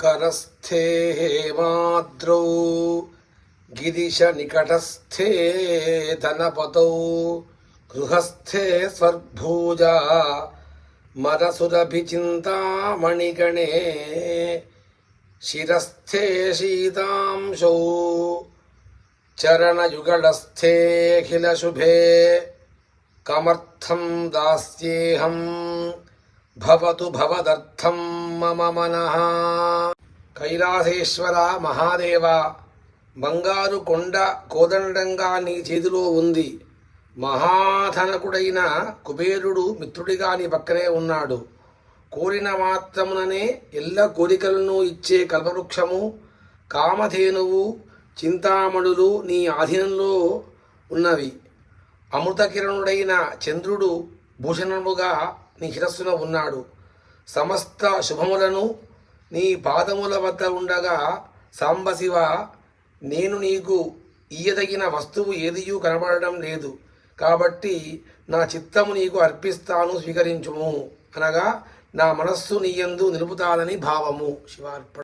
करस्थे हेमाद्रौ गिरिशनिकटस्थे धनपतौ गृहस्थे स्वर्भूजा मदसुरभिचिन्तामणिगणे शिरस्थे शीतांशौ। चरणयुगलस्थेऽखिलशुभे कमर्थं दास्येऽहं భవతు భవదర్థం మమ మన కైలాసేశ్వర మహాదేవ బంగారు కొండ కోదండంగా నీ చేతిలో ఉంది. మహాధనకుడైన కుబేరుడు మిత్రుడిగా నీ పక్కనే ఉన్నాడు. కోరిన మాత్రముననే ఎల్ల కోరికలను ఇచ్చే కల్పవృక్షము కామధేనువు చింతామణులు నీ ఆధీనంలో ఉన్నవి. అమృతకిరణుడైన చంద్రుడు భూషణముగా నీ శిరస్సున ఉన్నాడు. సమస్త శుభములను నీ పాదముల వద్ద ఉండగా సాంబశివ నేను నీకు ఇయ్యదగిన వస్తువు ఏదియూ కనబడడం లేదు. కాబట్టి నా చిత్తము నీకు అర్పిస్తాను స్వీకరించుము. అనగా నా మనస్సు నీయందు నిలుపుతానని భావము. శివార్పణ